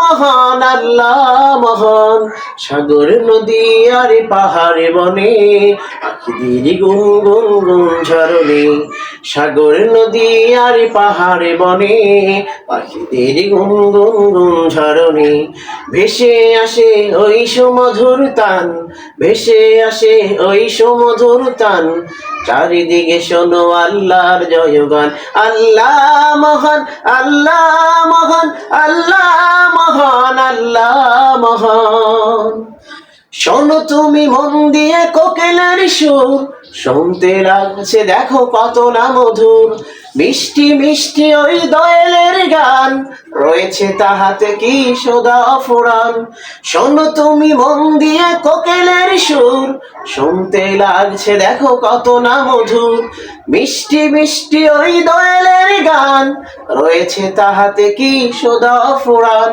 মহান আল্লাহ মহান। সাগর, নদী আর পাহাড়ে বনে, পাখিদের গুন গুন গুন ঝরনে। সাগর, নদী আর পাহাড়ে বনে, পাখিদের গুন গুন গুন ঝরনে। ভেসে আসে ওই সুমধুর তান, ভেসে আসে ওই সুমধুর তান। চারিদিকে শোনো আল্লাহর জয়গান। আল্লাহ মহান আল্লাহ মহান, আল্লাহ মহান আল্লাহ মহান। শোনো তুমি মন দিয়ে কোকেলের সুর। শুনতে লাগছে, দেখো কত না মধুর। মিষ্টি মিষ্টি ওই দয়েলের গান। রয়েছে তাহাতে কি সদা ফুরান শোনো তুমি মন দিয়ে কোকেলের সুর। শুনতে লাগছে, দেখো কত না মধুর। মিষ্টি মিষ্টি ওই দয়েলের গান। রয়েছে তাহাতে কি সদা ফুরান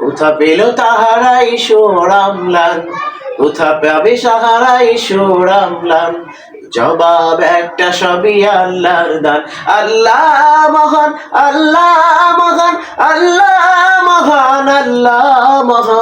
কোথা পেল তাহারাই সোরামলান কোথা পাবে সাহারাই সোরামলান জবাব একটা সবই আল্লাহর দান। আল্লাহ মহান আল্লাহ মহান আল্লাহ মহান আল্লাহ মহান।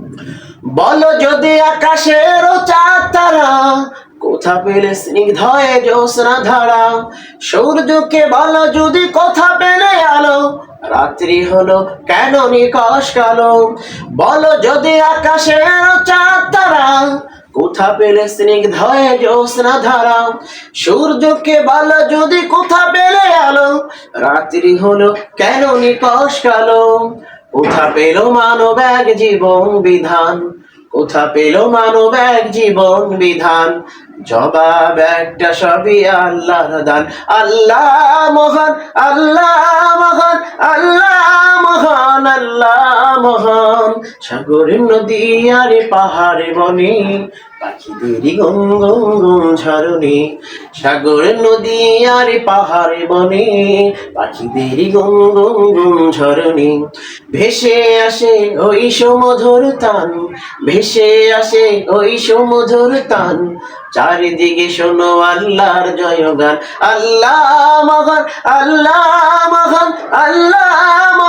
বলো যদি আকাশের চাঁদ তারা কোথা পেলে স্নিগ্ধয়ে জ্যোৎস্না ধারা? সূর্যকে বলো যদি কোথা পেলে আলো? রাত্রি হলো কেন নিকশ কালো? বলো যদি আকাশের চাঁদ তারা কোথা পেলে স্নিগ্ধয়ে জ্যোৎস্না ধারা? সূর্যকে বলো যদি কোথা পেলে আলো? রাত্রি হলো কেন নিকশ কালো? কোথা পেল মানব এক জীবন বিধান? কোথা পেল মানব এক জীবন বিধান? জবাব একটা সবই দান। আল্লাহ মহান আল্লাহ মহান আল্লাহ মহান, আল্লাহ মহান সাগর নদী আরে পাহাড়ে বনে পাখিদেরই গুন গুন গুন ঝরণে, সাগর নদী আরে পাহাড়ে বনে পাখিদেরই গুন গুন গুন ঝরণে। ভেসে আসে ওই সমধুর তান, ভেসে আসে ওই সমধুর তান। চারিদিকে শোনো আল্লাহর জয়গান, আল্লাহ মহান আল্লাহ মহান, আল্লাহ